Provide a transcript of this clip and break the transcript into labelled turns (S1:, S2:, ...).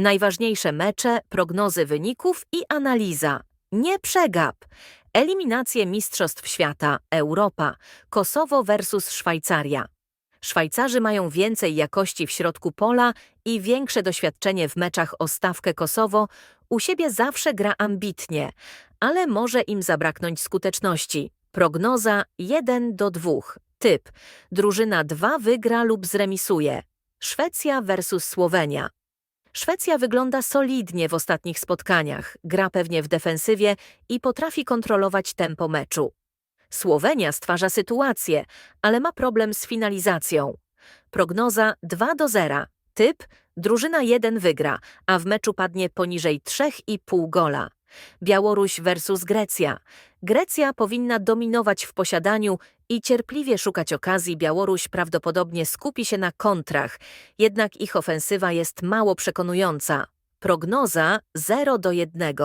S1: Najważniejsze mecze, prognozy wyników i analiza. Nie przegap! Eliminacje Mistrzostw Świata, Europa, Kosowo versus Szwajcaria. Szwajcarzy mają więcej jakości w środku pola i większe doświadczenie w meczach o stawkę Kosowo. U siebie zawsze gra ambitnie, ale może im zabraknąć skuteczności. Prognoza 1 do 2. Typ. Drużyna 2 wygra lub zremisuje. Szwecja versus Słowenia. Szwecja wygląda solidnie w ostatnich spotkaniach, gra pewnie w defensywie i potrafi kontrolować tempo meczu. Słowenia stwarza sytuację, ale ma problem z finalizacją. Prognoza 2 do 0. Typ drużyna 1 wygra, a w meczu padnie poniżej 3,5 gola. Białoruś versus Grecja. Grecja powinna dominować w posiadaniu i cierpliwie szukać okazji. Białoruś prawdopodobnie skupi się na kontrach, jednak ich ofensywa jest mało przekonująca. Prognoza 0 do 1.